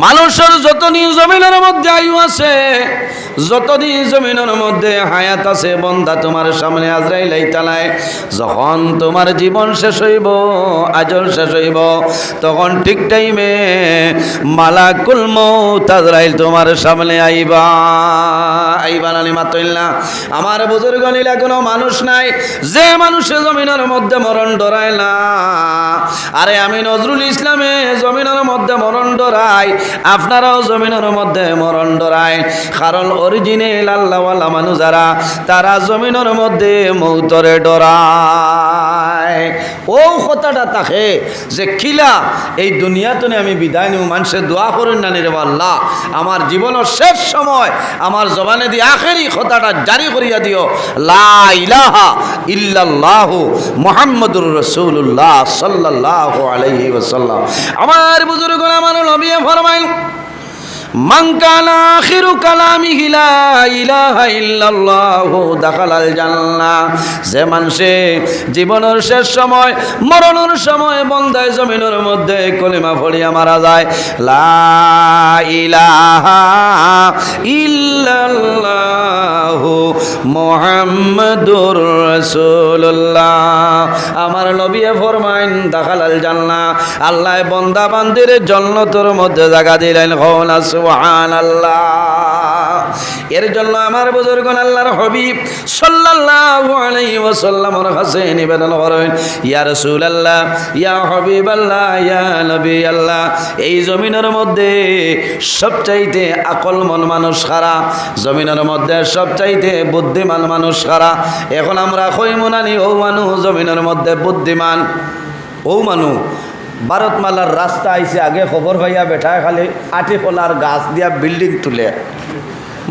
মানুষের যত যতদিন জমিনের মধ্যে আয়ু আছে যতদিন জমিনের মধ্যে হায়াত আছে, বন্দা তোমার সামনে আজরাইল তালায়। যখন তোমার জীবন শেষ হইব, আজল শেষ হইব, তখন ঠিক টাইমে মালাকুল মৌত আজরাইল তোমার সামনে আইবা। আইবা নানি মাতইল্লা আমার বুজুর্গ নিলা কোনো মানুষ নাই, যে মানুষে জমিনের মধ্যে মরণ ডরায় না আরে আমি নজরুল ইসলামে জমিনের মধ্যে মরণ ডরাই, আপনারাও জমিনের মধ্যে মরণ ডরাই। কারণ অরিজিনাল আল্লাহওয়ালা মানুষ যারা, তারা জমিনের মধ্যে মৌতরে ডরায়। ও কথাটা থাকে যে, খিলা, এই দুনিয়াতে আমি বিদায় নিব মানুষের দোয়া করেন না রে আল্লাহ। আমার জীবনের শেষ সময়, আমার জবানে দিয়ে আখেরি কথাটা জারি করিয়া দিও। লা ইলাহা ইল্লাল্লাহু মুহাম্মাদুর রাসূলুল্লাহ সাল্লাল্লাহু আলাইহি ওয়াসাল্লাম। আমার বুজুর্গ আমার নবী ফরমাইল জীবনের শেষ সময়, মরণের সময় বন্দায় জমিনের মধ্যে কলিমা ফড়িয়া মারা যায়। লা আমার নবী ফরমাইন, দাখালাল জান্নাহ। আল্লাহ বন্দা বান্দির জন্নতর মধ্যে জায়গা দিলেন হওনা এর জন্য আমার বুজুর্গ আল্লাহর হবিব ওয়াসাল্লামের কাছে নিবেদন করেন, ইয়া রাসূলুল্লাহ, ইয়া হাবিবাল্লাহ, ইয়া নবী আল্লাহ এই জমিনের মধ্যে সবচাইতে আকলমন মানুষ খারা জমিনের মধ্যে সবচাইতে বুদ্ধিমান মানুষ খারা এখন আমরা কই মনানি ও মানুষ জমিনের মধ্যে বুদ্ধিমান, ও মানুষ ভারতমালার রাস্তা আইসে আগে খবর পাইয়া বেঠায় খালি আটি কলার গাছ দিয়া বিল্ডিং তুলে।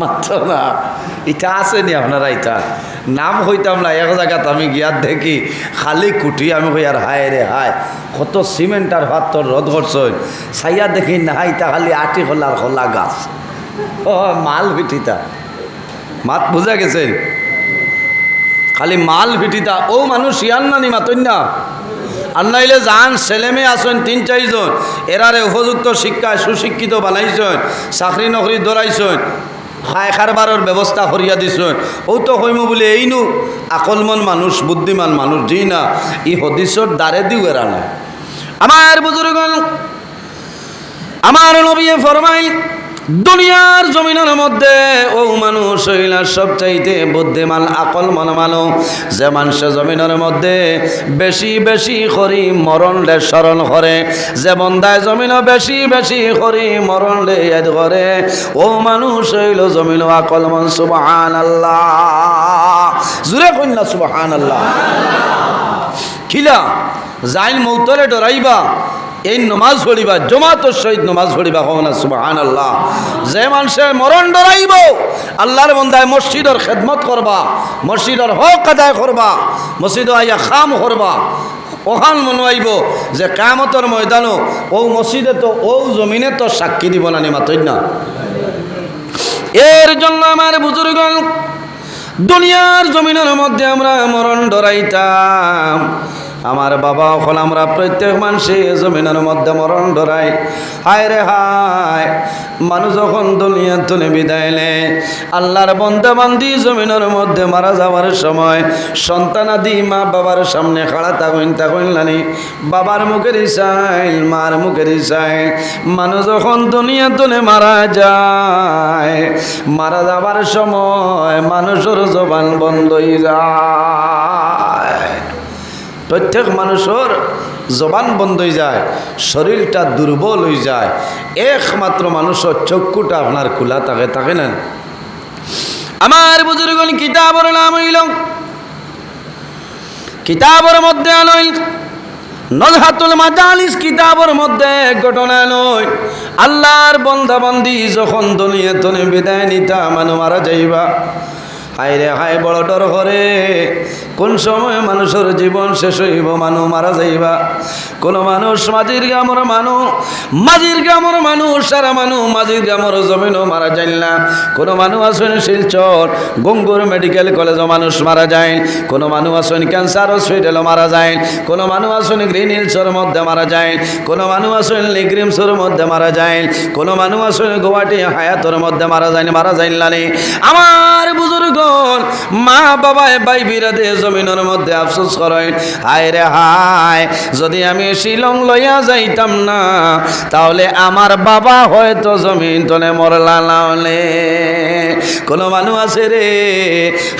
মাত্র না, ইটা আছে নি আপনারা ইটা? নাম হইতাম না, এক জায়গাত আমি গিয়ার দেখি, খালি কুটি আমি হইয়ার হায় রে হায়, কত সিমেন্ট আর পাত্তর রদ করছই সাইয়া দেখি না ইটা খালি আটি খোলার খোলা গাছ। ও মাল ভিটিতা মাত বুঝা গেছেন খালি মাল ভিটিতা ও মানুষ ইয়ান নানি মাতন না আর যান ছেলে মেয়ে আসেন তিন চারজন এরারে উপযুক্ত শিক্ষায় সুশিক্ষিত বানাইছেন, চাকরি নকরি দৌড়াইছেন খায় খারবারের ব্যবস্থা করিয়া দিছেন। ও তো কইম বলে এইনু আকলমন মানুষ, বুদ্ধিমান মানুষ, জি না, ই হদিসর দ্বারে দিও এরা না আমার বুজুর্গ আমার নবী ফরমাই দুনিয়ার জমিনের মধ্যে ও মানুষ হইলা সবচাইতে বুদ্ধিমান আকল মন মানো যে মানুষ জমিনের মধ্যে বেশি বেশি করি মরণ লে স্মরণ করে, যে বন্দায় জমিন বেশি বেশি করি মরণ লে ইয়াদ করে। ও মানুষ হইল জমিন আকল মন সুবহান আল্লাহ জুরে কন্যা সুবহান আল্লাহ খিলা, যাইল মৌতরে ডরাইবা এই নমাজ পড়িবা জমাতর সহিত নমাজ পড়িবা হওয়া সুবাহান আল্লাহ যে মানুষে মরণ ডরাইব, আল্লাহর বন্ধায় মসজিদর খেদমত করবা, মসজিদর হক আদায় করবা, মসজিদ আইয়া খাম করবা, ওখান মনে আইব যে কামতর ময়দানও ও মসজিদে তো, ও জমিনে তো সাক্ষী দিব না মাতই না? এর জন্য আমার বুজুর্গ দুনিয়ার জমিনের মধ্যে আমরা মরণ ডরাইতাম। আমার বাবা এখন আমরা প্রত্যেক মানুষে জমিনের মধ্যে মরণ ডরাই। হায় রে হায়। মানুষ যখন দুনিয়া তুলে বিদায় নে আল্লাহর বন্দে বান্ধি জমিনের মধ্যে মারা যাওয়ার সময় সন্তানাদি মা বাবার সামনে খাড়া থাকুন থাকুন লানি। বাবার মুখের ইসাইল, মার মুখের ইসাইল। মানুষ যখন দুনিয়া তুলে মারা যায়, মারা যাবার সময় মানুষের জবান বন্ধ হয়ে যায়। প্রত্যেক মানুষের জবান বন্ধ হয়ে যায়, শরীরটা দুর্বল হয়ে যায়। একমাত্র মানুষের চক্ষুটা আপনার খোলা থাকে থাকে না। আমার বুজুর্গন কিতাবর নাম হইল, কিতাবর মধ্যে আনইল নজহাতুল মাজালিস কিতাবর মধ্যে ঘটনা নয় আল্লাহর বন্দা বন্দি যখন দুনিয়া তনে বিদায় নিতা মানু মারা যাইবা। হায় রে হায় বড় ডর করে কোন সময় মানুষের জীবন শেষ হইব? মানুষ মারা যাইবা। কোন মানুষ মাঝির গ্রামর মানুষ মাঝির গ্রামর মানুষ সারা মানুষ মাঝির গ্রামর জমিনও মারা যায় না। কোন মানুষ আসেন শিলচর, গঙ্গুর মেডিকেল কলেজও মানুষ মারা যায়। কোন মানুষ আসেন ক্যান্সার হসপিটালও মারা যায়। কোন মানুষ আসেন গ্রিন হিলসের মধ্যে মারা যায়। কোন মানুষ আসেন লিগ্রিমসের মধ্যে মারা যায়। কোন মানুষ আসেন গুয়াহাটি হায়াতর মধ্যে মারা যায় মারা যায় লানি আমার বুজুর্গ মা বাবায় ভাই বিরাদে জমিনের মধ্যে আফসোস করেন। হায় রে হায়, যদি আমি শিলং লইয়া যাইতাম না, তাহলে আমার বাবা হয়তো জমিন তলে মরলা নাহলে কোনো মানুষ আছে রে,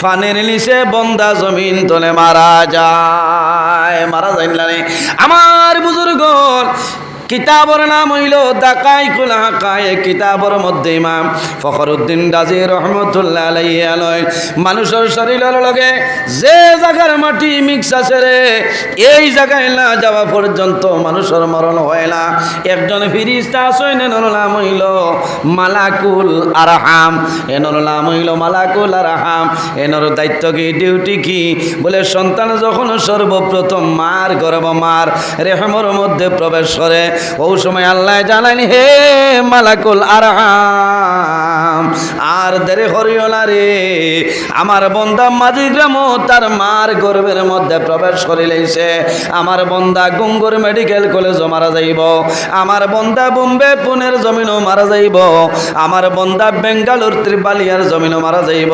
ফানের নিচে বন্দা জমিন তলে মারা যায়। মারা যায় না। আমার বুজুর্গ কিতাবর নাম হইল দাকাই কুলা কায় কিতাবর মধ্যে ইমাম ফখরুদ্দিন গাজী রহমতুল্লাহ আলাইহি মানুষের শরীরের লগে, যে জায়গার মাটি মিক্স আছে রে, এই জায়গায় না যাওয়া পর্যন্ত মানুষের মরণ হয় না। একজন ফিরিস্তা আসেন এনর নাম হইল মালাকুল আরহাম। এনর নাম হইল মালাকুল আরহাম। এনর দায়িত্ব কি ডিউটি কি? বলে, সন্তান যখন সর্বপ্রথম মার গর্ব মার, রেহমর মধ্যে প্রবেশ করে ওই সময় আল্লাহ জানান, হে মালাকুল আরহাম। আর দেরে হরিও না রে। আমার বন্দা মাঝি গ্রাম তার মার গর্বের মধ্যে প্রবেশ করিলেছে আমার বন্দা গুঙ্গুর মেডিকেল কলেজ মারা যাইব। আমার বন্দা বোম্বে পুনের জমিনও মারা যাইব। আমার বন্দা বেঙ্গালোর ত্রিপালিয়ার জমিনও মারা যাইব।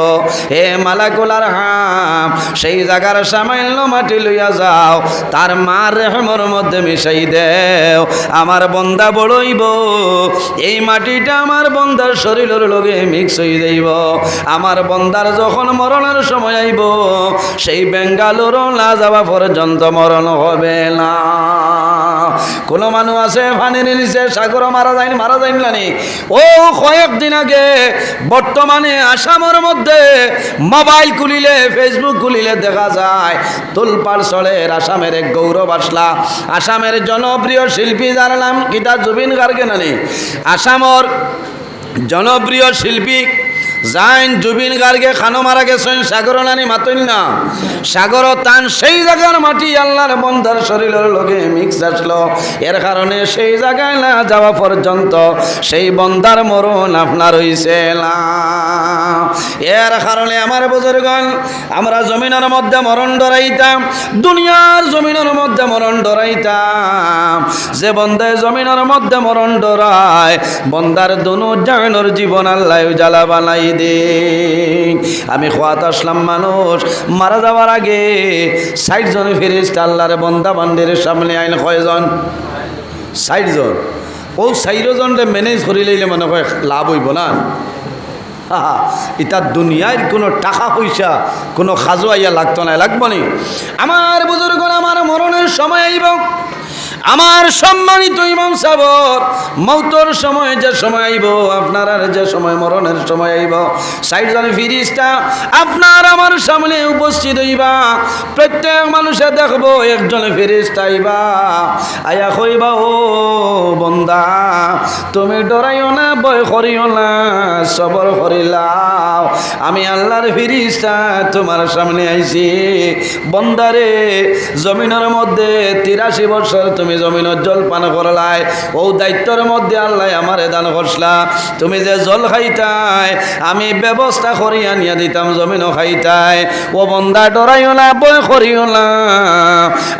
হে মালাকুল আরহাম, সেই জায়গার সামান্য মাটি লইয়া যাও। তার মার রেহমর মধ্যে মিশাই দেও। আমার বন্দা বড়ইব, এই মাটিটা আমার বন্দার শরীরের লগে মিক্স হয়ে যাইব। আমার বন্দার যখন মরণের সময় আইব, সেই বেঙ্গালোরও না যাওয়া পর্যন্ত মরণ হবে না। কোন মানুষ আছে ফানি নিচে, সাগর মারা যায়নি মারা যায়নি নানি? ও, কয়েকদিন আগে বর্তমানে আসামের মধ্যে মোবাইল খুলিলে, ফেসবুক খুলিলে দেখা যায় তুলপাল চলের আসামের গৌরব আসলা। আসামের জনপ্রিয় শিল্পী যার গীতা জুবিন গার্গে নানি। আসামর জনপ্রিয় শিল্পী যাইন জুবিন গার্গে খানো মারা গেছেন সাগর নানি মাতইন না। সাগর তান সেই জায়গার মাটি আল্লাহর বন্ধার শরীরের লগে মিক্স আসলো। এর কারণে সেই জায়গায় না যাওয়া পর্যন্ত সেই বন্ধার মরণ আপনার হইছে এর কারণে আমার বুজুর্গন আমরা জমিনের মধ্যে মরণ ডরাইতাম, দুনিয়ার জমিনের মধ্যে মরণ ডরাইতাম। যে বন্ধায় জমিনের মধ্যে মরণ ডরায় বন্দার দুনু জানর জীবন আল্লাহ জ্বালা বানাই দে আমি খোয়াত আসলাম মানুষ, মারা যাওয়ার আগে ষাট জন ফিরিস্ত আল্লাহর বন্দা বান্ডের সামনে আইন কয়জন? ষাট জন। ও ষাট জনরে ম্যানেজ করে লইলে মনে হয় লাভ হইব না। ইটা দুনিয়ার কোনো টাকা পয়সা, কোনো খাজো আইয়া লাগতো না, লাগবো আমার বুজুর্গ আমার মরণের সময় আইব। আমার সম্মানিত ইমাম সাবর মৌতর সময় যে সময় আইব, আপনার আর যে সময়, মরণের সময় আইব। ষাট জন ফিরিস্তা, আপনার আমার সামনে উপস্থিত হইবা। প্রত্যেক মানুষে দেখব একজন ফিরিস্তা আইবা। আয়া কইবা, ও বন্দা, তুমি ডরাইও না, ভয় করিও না, সবর করিলাও। আমি আল্লাহর ফিরিস্তা, তোমার সামনে আইছি। বন্দারে জমিনের মধ্যে তিরাশি বছর তুমি জমিনের জল পান করলাই। ও দায়িত্বর মধ্যে আল্লাহ আমারে দান করসলা। তুমি যে জল খাইতাই, আমি ব্যবস্থা করি আনিয়া দিতাম জমিনও খাইতাই। ও বন্দা ডরাইও না বয় করিও না।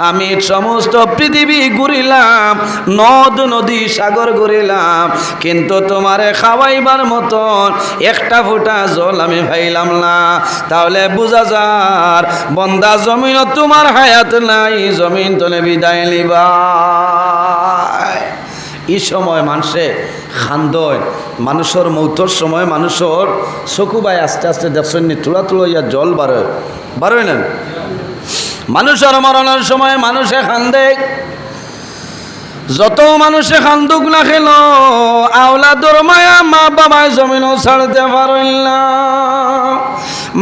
আমি সমস্ত পৃথিবী ঘুরিলাম, নদ, নদী, সাগর ঘুরিলাম। কিন্তু তোমারে খাওয়াইবার মতন একটা ফুটা জল আমি পাইলাম না। তাহলে বুঝা যার, বন্দা জমিন তোমার হায়াত নাই, জমিন তলে বিদায় এই সময় মানুষে খান্দয়, মানুষের মৌতর সময় মানুষের চকু বাই আস্তে আস্তে দেখছেন তুলা তুলো জল বারোয় বারোয় নেন মানুষের মরণের সময় মানুষে খান্দে। যত মানুষে খান্দুক না খেল, আওলাদর মায়া মা বাবায় জমিনও ছাড়তে পারল না।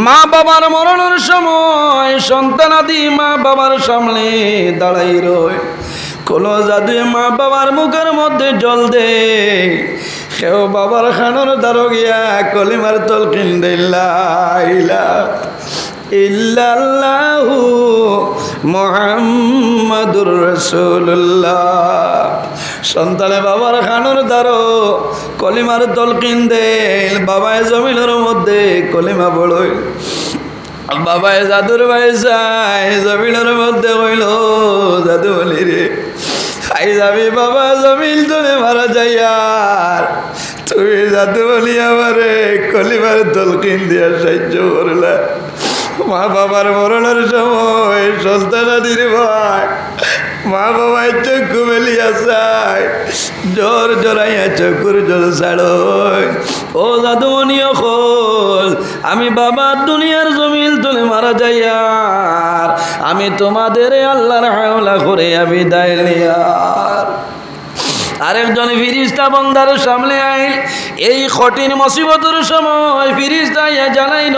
মা বাবার মরণের সময় সন্তানাদি মা বাবার সামনে দাঁড়াই রয়। কোন জাদু মা বাবার মুখের মধ্যে জল দে। সেও বাবার খানোর দ্বারো গিয়া কলিমার তলকিন দিল্লা ইল্লাল্লাহু মোহাম্মদুর রসুল্লাহ সন্তানে বাবার খানোর দ্বারো কলিমার তলকিন দেল বাবায় জমিনের মধ্যে কলিমা বড়ই বাবায় জাদুর ভাই যায় জমিনের মধ্যে কইল জাদু বলি রে খাই যাবি বাবা জমিল তোরে মারা যাই আর। তুমি যাতে বলি আমারে কলিবার দলকিন দিয়া সাহায্য করলা। মা বাবার মরণের সময় সন্তানাদির ভাই মা বাবায় চক্ষু মেলিয়া চায় জোর জোরাইয়া চকুর জল ছাড়ো। ও দাদুমণিও খোল আমি বাবা দুনিয়ার জমিল তুলে মারা যাই আর, আমি তোমাদের আল্লাহর হাওলা করে আমি দায় আর। আরেকজন ফিরিস্তা বন্দার সামনে আইল, এই কঠিন মুসিবতের সময় ফিরিস্তা ইয়া জানাইল,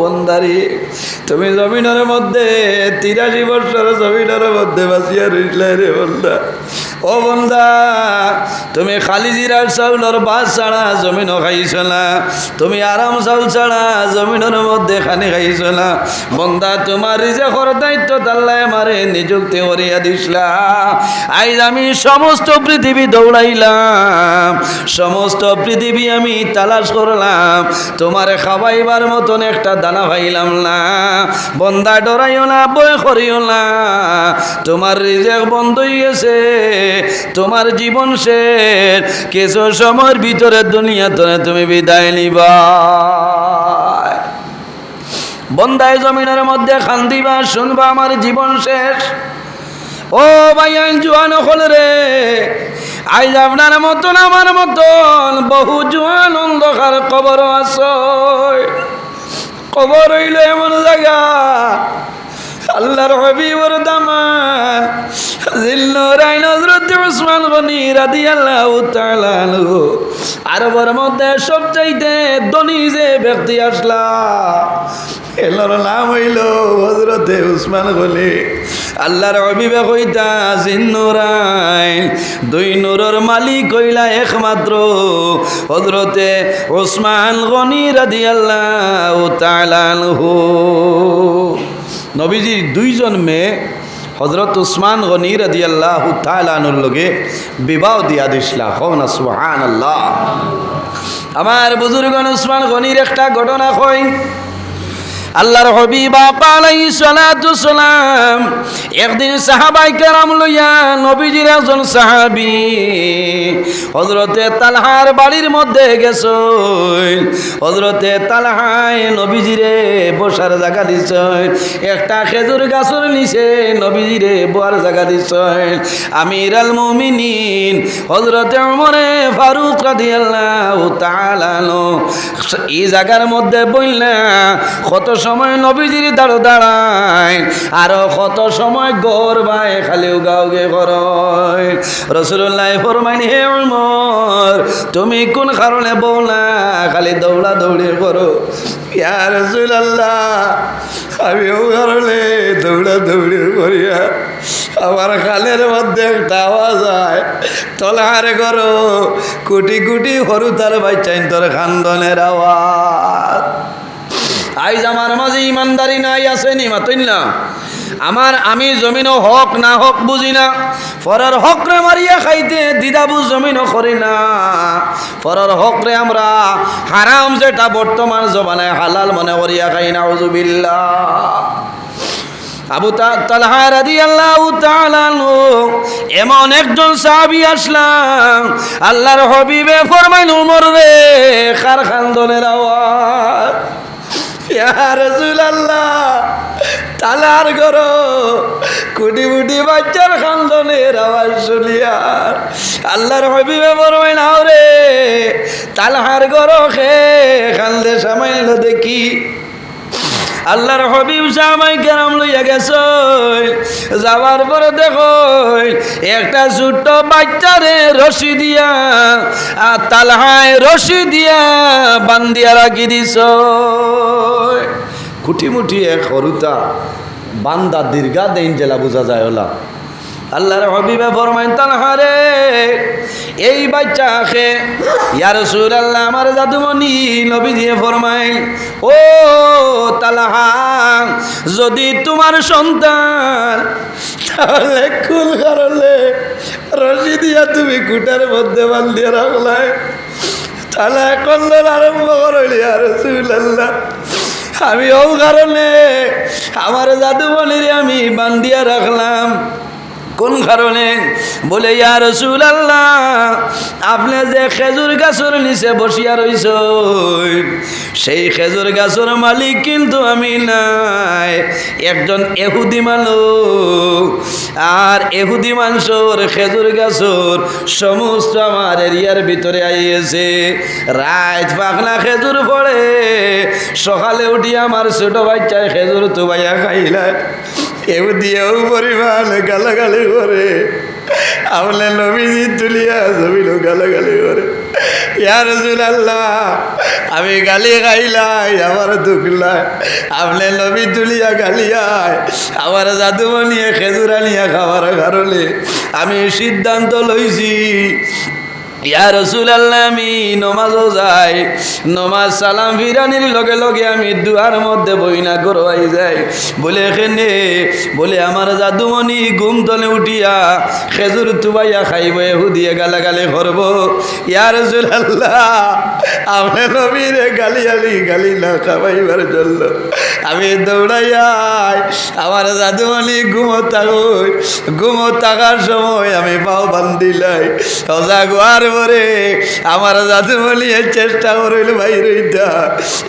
বন্দারি, তুমি জমিনের মধ্যে তিরাশি বছর জমিনের মধ্যে বাঁচিয়া রইলে রে বন্দা। ও বন্দা, তুমি খালি জিরার চাউলের বাস ছাড়া জমিনও খাইছ না। তুমি আরাম চাউল ছাড়া জমিনের মধ্যে খানি খাইছ না। বন্দা, তোমার যে কর দায়িত্ব তাল্লাই মারে নিযুক্তি করিয়া দিসলা। আইজ আমি সমস্ত পৃথিবী দৌড়াইলাম, সমস্ত পৃথিবী আমি তালাশ করলাম, তোমার খাবাইবার মতন একটা দানা পাইলাম না। বন্দা, ডরাইও না বয় করিও না। তোমার রিজেক বন্ধ গেছে তোমার জীবন শেষ। কিছু সময়ের ভিতরে দুনিয়া তোরে তুমি বিদায় নিবা। বন্দায় জমিনের মধ্যে খান্দিবা শুনবা আমার জীবন শেষ। ও ভাইয়ান জুয়ান হল রে। আইজ আপনার মতন, আমার মতন। বহু জুয়ান অন্ধকার কবর আস কবর হইল এমন জায়গা। আল্লাহর হবিবর দামান জিল্লুরাই নজরত উসমান গনি রাদিয়াল্লাহু তাআলা আনহু। আরবের মধ্যে সবচাইতে ধনী যে ব্যক্তি আসলা, এলোর নাম হইল হজরতে উসমান গনি। আল্লাহর অবিবে কইতা জিন্নুরাইন দুই নূরের মালিক কইলা একমাত্র হজরতে ওসমান গনি রাদিয়াল্লাহু তাআলা আনহু। নবীজির দুইজন মেয়ে হজরত উসমান গনি আল্লাহ তালানুর লগে বিবাহ দিয়া দিসলা হন সুহান আল্লাহ আমার বুজুর্গন উসমান গনির একটা ঘটনা কই? আল্লাহর হবিবা পালাই সালাতু সালাম একদিন সাহাবাই কেরাম লইয়া নবীজির একজন সাহাবি হজরতে তালহার বাড়ির মধ্যে গেছ। হজরতে তালহায় নবীজিরে বসার জায়গা দিছ। একটা খেজুর গাছর নিচে নবীজিরে বোয়ার জায়গা দিছ। আমির আল মুমিনিন হজরতে মরে ফারুক রাদিয়াল্লাহু তাআলা এই জায়গার মধ্যে বললা কত সময় নবীজির দাঁড়ো দাঁড়ায়। আরও কত সময় গর বাই খালি উগাউগে করয় রসুল্লাহ ফরমাইন, হে উমর, তুমি কোন কারণে বৌলা খালি দৌড়া দৌড়ি করো। ইয়া রসুল্লাহ আমি ও কারণে দৌড়া দৌড়ি করিয়া আমার খালের মধ্যে একটা আওয়াজ হয় তলাহারে করো, কুটি কুটি হরু তার বাচ্চাইন তোর খান্দনের আওয়াজ। আইজ আমার মাঝে ইমানদারি নাই আসেনি মাতইন না আমার আমি জমিনও হক না হক বুঝি না। পরের হক রে মারিয়া খাইতে দিদাবু জমিনও করি না। পরের হক রে আমরা হারাম যেটা বর্তমান জমানায় হালাল মনে করিয়া খাই না উজুবিল্লা আবু তালহা রাদিয়াল্লাহু তাআলা এমন একজন সাহাবী আসলাম, আল্লাহর হবিবে ফরমাইন উমর রে খার খান্দনের আওয়াজ? আল্লাহ তালার ঘর। কুটি বুটি বাচ্চার খান্দনের আওয়াজ শুনিয়ার আল্লাহর হবিবে বড়ই নাও রে, তালহার ঘর খে খান্দে সামাইল দেখি। আল্লাহর হবিব জামাই কেরাম লইয়া গেছ। যাওয়ার পরে দেখো, একটা ছোট্ট বাচ্চারে রশি দিয়া আর তালহায় রশি দিয়া বান্দিয়া রাখি কুটি মুটি এক হরুতা বান্দা দীর্ঘা দেন জেলা বোঝা যায় ওলা। আল্লাহর হবিবে ফরমাইন তালহারে এই বাচ্চা আখে ইয়ার সুর আল্লাহ আমার জাদুমণি নবী দিয়ে ফরমাইল ও তালাহা, যদি তোমার সন্তান, তাহলে কুল কারণে রশি দিয়া তুমি কুটার মধ্যে বান্ধিয়ে রাখলাই। তাহলে করলেন আরম্ভ করলি আর সুলাল্লাহ আমি ও কারণে আমার জাদুমণির আমি বান্ধিয়া রাখলাম। কোন কারণে? বলে, ইয়া রসুল আল্লাহ আপনি যে খেজুর গাছের নিচে বসিয়া রইছ সেই খেজুর গাছের মালিক কিন্তু আমি নাই। একজন এহুদি মানুষ, আর এহুদি মানুষের খেজুর গাছর সমস্ত আমার এরিয়ার ভিতরে আইয়েছে। রাত পাখনা খেজুর পড়ে, সকালে উঠি আমার ছোট বাচ্চায় খেজুর তো ভাইয়া খাইলা কেউ দিয়েও পরিমাণ গালাগালি করে। আমলে নবীজি তুলিয়া জমিল গালাগালি করে। ইয়ার আল্লাহ আমি গালি খাইলাই, আমার দুখলাই আমলে নবী তুলিয়া গালিয়ায় আমার জাদুমণিয়ে খেজুর আনিয়া খাবার কারণে আমি সিদ্ধান্ত লইছি ইয়া রসুল আল্লাহ আমি নমাজও যাই। নমাজ সালাম ফিরানির লগে লগে আমি দুয়ার মধ্যে বইনা করবাই যাই। বলে এখানে বলে, আমার জাদুমণি ঘুম তলে উঠিয়া খেজুর তুবাইয়া খাইব এহুদিয়ে গালাগালি করব। ইয়া রসুল আল্লাহ আমি নবীরে গালি আলি, গালি না খাবাইবার জন্য আমি দৌড়াইয়াই, আমার জাদুমণি ঘুমো থাকুই ঘুমো থাকার সময় আমি পাও বান্ধিলাই সজাগুয়ার পরে আমার জাদুমণি চেষ্টা করিল ভাই রইতা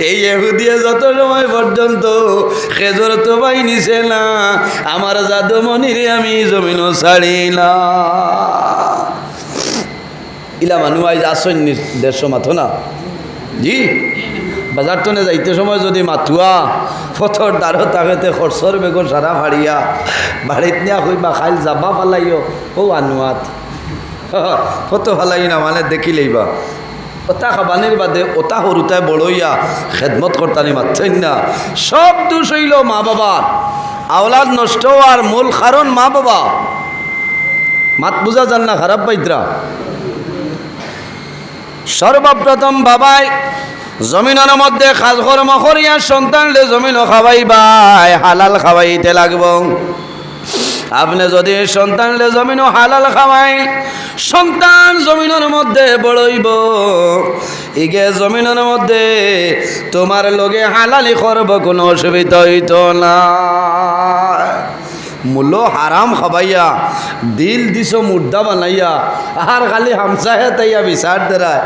এই এহুদিয়ে যত সময় পর্যন্ত খেজর তো ভাই নিছে না, আমার জাদুমণিরে আমি জমিনও ছাড়ি না। ইলা মানুষ আইজ আসন দেড়শো মাথো না? জি? বাজার টনে যাইতে সময় যদি মাথুয়া ফতর দ্বারো তাকেতে খরচর বেগর সারা ফাড়িয়া বাড়িত নিয়া কইবা খাইল যাবা ফালাইও, ও আনুয়াত ফটো ফালাই না মানে দেখিলেইবা ওটা খাবানির বাদে ওটা সৰুতাই বড়ইয়া খেদমত কর্তানি মারছেন না সব দোষ হইল মা বাবার আওলাদ নষ্ট হওয়ার মূল কারণ মা বাবা। মাত বুঝা যান না খারাপ পাইত্রা সর্বপ্রথম বাবাই জমিনের মধ্যে খাস কর্ম করিয়া সন্তানলে জমিনও খাওয়াইবাই, হালাল খাওয়াইতে লাগব। আপনি যদি সন্তানলে জমিনও হালাল খাওয়াই, সন্তান জমিনের মধ্যে বড়ইব। ইগে জমিনের মধ্যে তোমার লগে হালালি করব, কোনো অসুবিধা হইত না। মূল্য হারাম খাবাইয়া, দিল দিছ মুর্দা বানাইয়া আর খালি হামসাহে তাইয়া বিচার দেরায়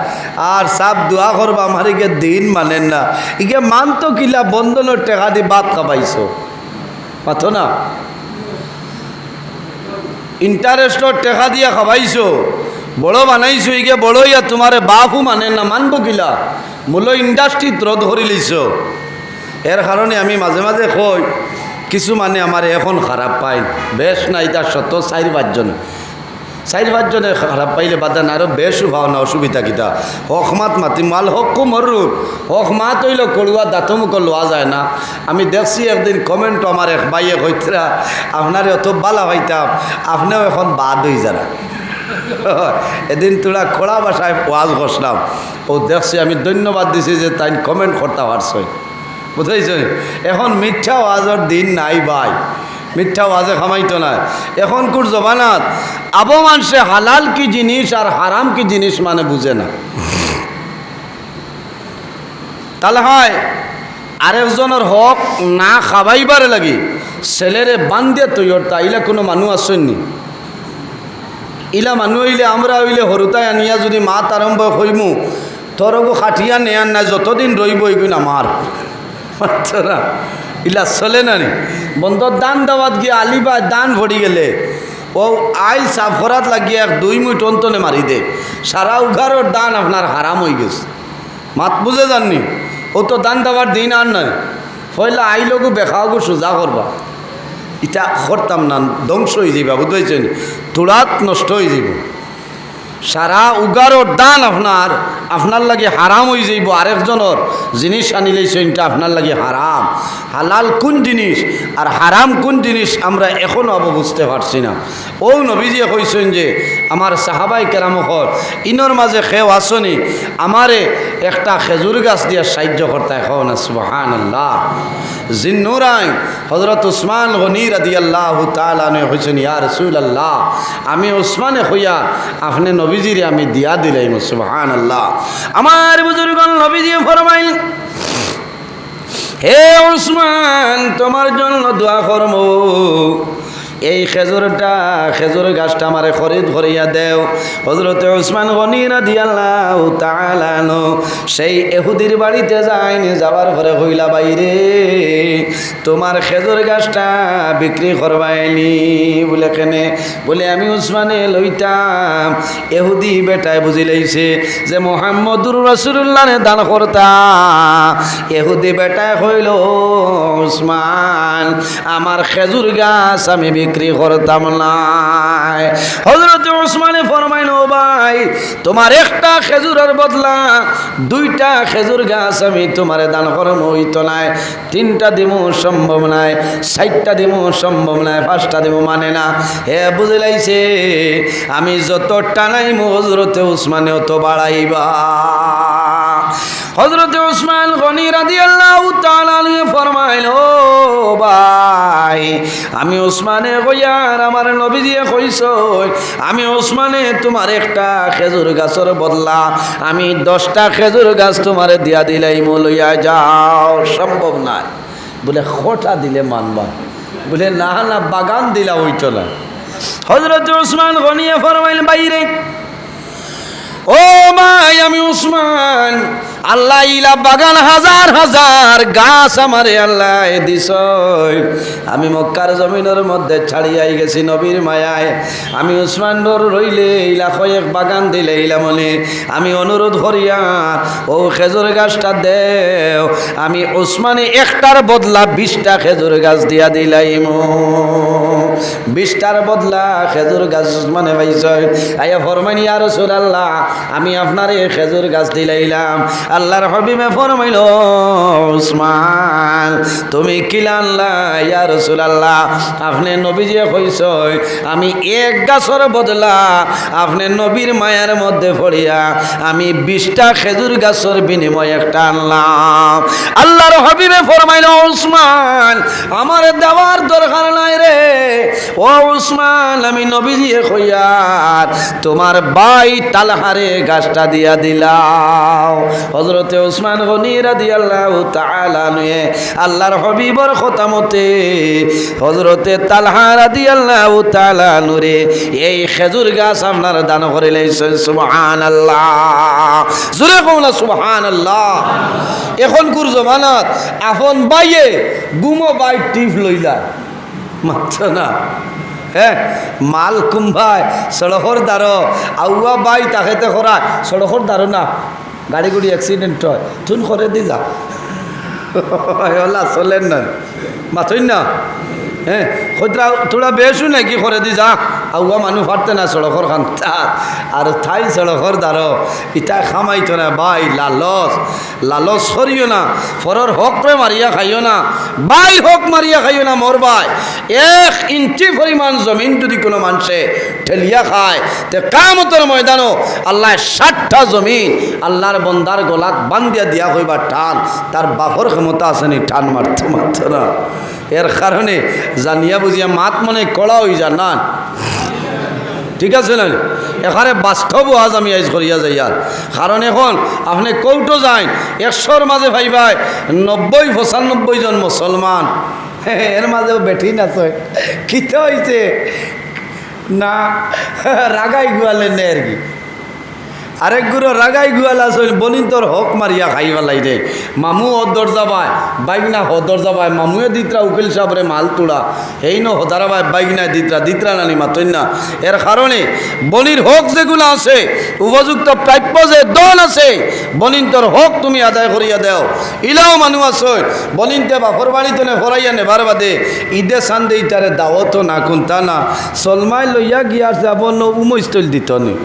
আর সাপ দোয়া করবা আমার ইকে দিন মানেন না। ইকে মান তো কিলা বন্ধনের টেকা দি বাদ খাবাইছ। পাথো না? ইন্টারেস্টর টেকা দিয়া খাবাইছো। বড় বানাইছো ইকে বড় ইয়া তোমারে বাপও মানে না, মানব কিলা। মূল্য ইন্ডাস্ট্রিত রদ ধরি লইছ এর কারণে আমি মাঝে মাঝে কই কিছু মানে আমার এখন খারাপ পাই বেশ নাই, তার সত্য চার পাঁচজনে চার পাঁচজনে খারাপ পাইলে বাদান আরও বেশ ভাওনা, অসুবিধা কিতা। হক মাত, মাল হক কু মরুর হক মাত হইল কড়ুয়া দাঁতমুখ লোয়া যায় না। আমি দেখছি একদিন কমেন্ট আমার এক বাইয়ে কইতরা আপনার অত বালা হইতাম, আপনিও এখন বাদ হয়ে যারা এদিন তোরা খোলা বাসায় ওয়াজ বসলাম। ও দেখছি আমি ধন্যবাদ দিছি যে তাই কমেন্ট করতে পারছই বুঝাইছ? এখন মিথ্যা ওয়াজের দিন নাই ভাই। মিথ্যা ওয়াজে খামাইতো না। এখন কুর জবানাত আবো মানুষে হালাল কি জিনিস আর হারাম কি জিনিস মানে বুঝে না। তাহলে হয়, আরেকজনের হক না খাবাইবার লাগি, ছেলেরে বান্ধিয়ে তৈর তা ইলা কোনো মানুষ আসেননি। ইলা মানুষ হইলে আমরা হইলে হরুতাই আনিয়া যদি মাত আরম্ভ হইমু তোরগো খাটিয়া নেয়ার না যতদিন রইব এগুন আমার। না ইলা চলে না নি? বন্ধর দান দাওয়াত গিয়ে আলিবা দান ভরি গেলে। ও আইল সাফরাত লাগিয়ে এক দুই মুই টন্তনে মারি দে। সারা উঘারোর দান আপনার হারাম হয়ে গেছে। মাত বুঝে যাননি ও তো দান দেওয়ার দিন আর নাই। পয়লা আইলগু বেখাওগু সোজা করবা ইটা করতাম না ধ্বংস হয়ে যাবা বুঝতেছেন তুড়াত নষ্ট হয়ে যাব সারা উগারর দান আপনার। আপনার লাগে হারাম হয়ে যাইব আরেকজনের জিনিস আনিলেই সেইটা আপনার লাগে হারাম। হালাল কোন জিনিস আর হারাম কোন জিনিস আমরা এখনও আবু বুঝতে পারছি না। ও নবীজিয়ে কইছেন যে, আমার সাহাবাই কেরামখর ইনর মাঝে খেও আসনি, আমারে একটা খেজুর গাছ দিয়ে সাহায্য করতে এখন সুবাহান আল্লাহ জিন্নুরাই হজরত উসমান গনি রাদি আল্লাহ তালানে হয়েছেন ইয়া রসুল আল্লাহ আমি উসমানে হইয়া আপনি নবীজিরে আমি দিয়া দিলাম সুবাহান আল্লাহ আমার বুজুর্গ নবীজি ফরমাইল, হে উসমান, তোমার জন্য দোয়া করব এই খেজুরটা, খেজুর গাছটা আমারে খরিদ করিয়া দেও। হজরত উসমান গনিরা দিয়াল্লাহ তালানো সেই এহুদির বাড়িতে যায়নি যাবার পরে হইলা বাইরে। তোমার খেজুর গাছটা বিক্রি করবাইনি, বলে কেনে? বলে, আমি উসমানে লইতাম। এহুদি বেটায় বুঝি লাইছে যে, মোহাম্মদুর রসুল্লাহ দান করতাম এহুদি বেটায় হইল, উসমান, আমার খেজুর গাছ আমি বিক্রি করতাম না। হজরত উসমানে ফরমাইল, ও ভাই, তোমার একটা খেজুরের বদলা, দুইটা খেজুর গাছ আমি তোমার দান করম হইতো নাই। তিনটা দিমু সম্ভব নাই ষাটটা দিমু সম্ভব নাই, পাঁচটা দিমু মানে না। হে বুঝলাইছে আমি যত টানাইমু হজরতে উসমানে অত বাড়াইবা। হজরত উসমান গনি রাদি আল্লাহ ফরমাইল, ও ভাই আমি উসমানে কইয়ার আমার নবী দিয়ে কইস আমি উসমানে তোমার একটা খেজুর গাছের বদলা, আমি দশটা খেজুর গাছ তোমারে দিয়া দিলাই লইয়া যাও। সম্ভব নাই। বলে, খোটা দিলে মানবা। বলে, না না, বাগান দিলা হইতো না। হজরত উসমান গনিয়ে ফরমাইল বাইরে ও মাই, আমি উসমান। আল্লাহ ইলা বাগান হাজার হাজার গাছ আমারে আল্লাহ দিস আমি মক্কার জমিনের মধ্যে ছাড়িয়াই গেছি নবীর মায়ায়। আমি উসমান ডর রইলে, ইলা কয়েক বাগান দিলে, ইলা মনে। আমি অনুরোধ করিয়া, ও খেজুর গাছটা দেও। আমি উসমানে একটার বদলা বিশটা খেজুর গাছ দিয়া দিলাইম। বিশটার বদলা খেজুর গাছ মানে পাইছ আয়া ফরমানি আর সুর আল্লাহ আমি আপনার এই খেজুর গাছ দিলাইলাম। আল্লাহর হবিমে ফরমাইল উসমান তুমি কিলানলা ইয়া রসুলাল্লাহ, আপনি নবীজি কইস আমি এক গাছর বদলা আপনি নবীর মায়ের মধ্যে পড়িয়া আমি বিশটা খেজুর গাছর বিনিময়ে একটা আনলাম। আল্লাহর হবিবে ফরমাইল উসমান আমার দেওয়ার দরকার নাই রে। ও উসমান, আমি নবীজি কইয়ার তোমার বাই তালহারে গাছটা দিয়া দিলাও হজরতে উসমান গনিরা দিয়া আল্লাহ তাআলা নুয়ে আল্লাহর হবিবর খতামতে হজরতে তালহারা দিয়া আল্লাহ তাআলা নুরে এই খেজুর গাছ আপনার দান করে লাইছেন, সুবহানাল্লাহ। জোরে কওনা সুবহানাল্লাহ। এখন কুর জমানাত, আপন বাইয়ে গুমো বাই টিপ লইলা মাত্র না। হ্যাঁ মাল কুম্ভায় সড়কর দ্বারো। আউয়া বাই তাকেতে খরা সড়কর দ্বারো না। গাড়ি গুড়ি অ্যাক্সিডেন্ট হয়। তুন করে দি যা হলা চলেন না। মাথুন না। হ্যাঁ খোদ্রা তোরা বেশু নাকি করে দি যা আউয়া মানুষ ফাটতে না সড়কর খান। আর থাই সড়কর দ্বারো ইটা খামাইতো না, বাই লালস লালস সরিও না ফরর হক রে মারিয়া খাইও না, বাই হক মারিয়া খাইও না মোর বাই। এক ইঞ্চি পরিমাণ জমিন যদি কোনো মানুষে ঠেলিয়া খায়, তে কামতর ময়দানও আল্লাহ ষাটটা জমিন আল্লাহর বন্দার গলাত বান্দিয়া দিয়া হইবা টান। তার বাপর ক্ষমতা আসেনি টান মারতে মারতে না। এর কারণে জানিয়া বুঝিয়া মাত মনে কড়া হই যা না। ঠিক আছে না? এখানে বাস্তব আজ আমি আজ করিয়া যাই আর কারণ এখন, আপনি কৌটো যাই একশোর মাঝে ভাই ভাই নব্বই পঁচানব্বই জন মুসলমান এর মাঝেও বেঠি নাচে কিতে হয়েছে না রাগাই গুয়ালে নে আর কি? আরেক গুরু রাগাই গুয়ালা আসল বনিন তোর হক মারিয়া খাইবা লাই রে মামু হ দরজা বাই বাইক না হ দরজা বাই মামুয়ে দিত্রা উকিল সাহেবরে মাল তুলা। এই ন হদারা বাই বাইক না দিত্রা দিত্রা নানি মাতই না। এর কারণে বনির হক যেগুলো আছে, উপযুক্ত প্রাপ্য যে দল আছে বনিন তোর হক তুমি আদায় করিয়া দেও। ইলাও মানুষ আছে বনিন তে বাপর বাড়িতে নে ফরাইয়া নেবার বাদে। ঈদে সান্দে ইটারে দাওয়াতো না কোনটা না। সলমাই লইয়া গিয়ার যাব ন উমৈস্তল দিত নি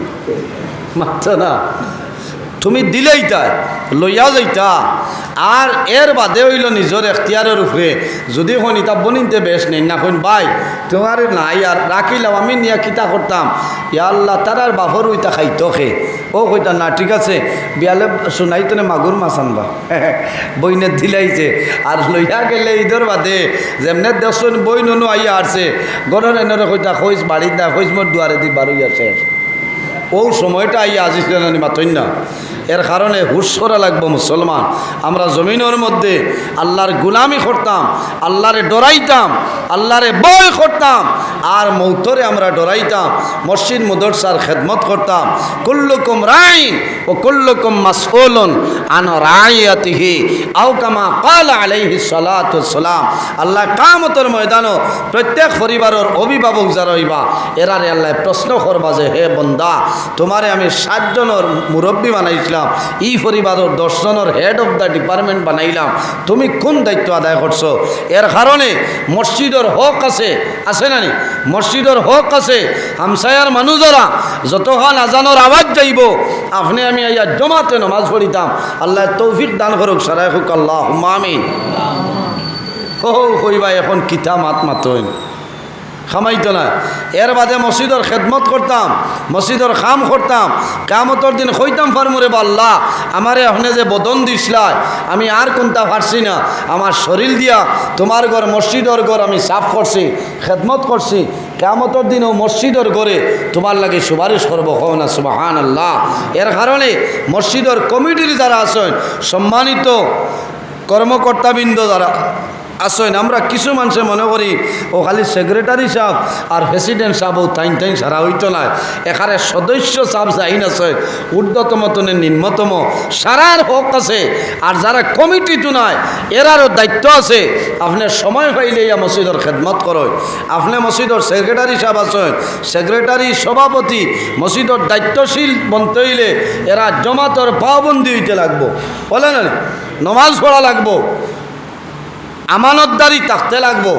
মাত্র না। তুমি দিলেই তাই লইয়া যাইতা আর এর বাদে হইল নিজের এখতিয়ারের উপরে। যদি হন ইতা বনিতে বেশ নেই, না হইন ভাই তোমার নাই আর রাখিলাম, আমি নিয়া কিতা করতাম। ইয়া আল্লাহ, তার আর বাপর ওইটা খাইতো খে। ও কইতা না, ঠিক আছে। বিয়ালে শুনাইতো না মাগুর মাছ আনবা। বইনে দিলাইছে আর লইয়া গেলে ঈদের বাদে, যেমনে দেখছেন বই ননু আইয়া আসছে গরের এনেরে কইতা খইস বাড়িত না খইস মোর দুয়ারে দি বারুই আছে ও সময়টা আইয়া আজিস জানানি মাতই না। এর কারণে হুশ করা লাগবো মুসলমান। আমরা জমিনের মধ্যে আল্লাহর গুলামি করতাম, আল্লাহরে ডরাইতাম, আল্লাহরে বয় করতাম, আর মৌতরে আমরা ডরাইতাম, মসজিদ মুদরসার খেদমত করতাম। কুল্লুকুম রাইন ও কুল্লুকুম মাসউলুন আন রাইয়াতিহি আও কামা কাল আলাইহি সালাতু সালাম। আল্লাহ কামতের ময়দানও প্রত্যেক পরিবারের অভিভাবক যারা হইবা, এরারে আল্লাহ প্রশ্ন করবা যে, হে বন্দা, তোমারে আমি সাতজনের মুরব্বী বানাইছিলাম ই পরিবারের দশজনের হেড অফ দ্য ডিপার্টমেন্ট বানাইলাম। তুমি কোন দায়িত্ব আদায় করছ? এর কারণে মসজিদের হক আছে। আছে না নি মসজিদের হক আছে। হামসায়ার মানুষরা যতক্ষণ আজানোর আওয়াজ যাইব, আপনি আমি আইয়া জমাতে নমাজ পড়িতাম। আল্লাহ তৌফিক দান করুক, সারাই হুক। আল্লাহ মামিন হো কইবা এখন কিতা মাত মাতইন। খামাইতো না। এর বাদে মসজিদর খেদমত করতাম, মসজিদর খাম করতাম কামতর দিন হইতাম ফার্মরে বাল্লা। আমারে আপনি যে বদন দিসলাই, আমি আর কোনটা পারছি না। আমার শরীর দিয়া তোমার ঘর, মসজিদর ঘর আমি সাফ করছি, খেদমত করছি। কামতর দিনও মসজিদর ঘরে তোমার লাগে সুপারিশ করব হও না সুবাহান আল্লাহ এর কারণে মসজিদর কমিটির যারা আছেন, সম্মানিত কর্মকর্তাবৃন্দ যারা আসেন, আমরা কিছু মানুষে মনে করি, ও খালি সেক্রেটারি সাহেব আর প্রেসিডেন্ট সাহেব তাইন তাইন সারা হইতো না। এখানে সদস্য সাহেব যাইন আছে ঊর্ধ্বতম তনে নিম্নতম, সারার হক আছে। আর যারা কমিটি তুনায় এরারও দায়িত্ব আছে। আপনি সময় পাইলে ইয়া মসজিদর খেদমত করো আপনি মসজিদর সেক্রেটারি সাহেব আছেন সেক্রেটারি সভাপতি, মসজিদর দায়িত্বশীল বনতে হইলে এরা জমাতর পাবন্দি হইতে লাগবো। বলে না, নমাজ পড়া লাগবো। আমানতদারি থাকতে লাগবো।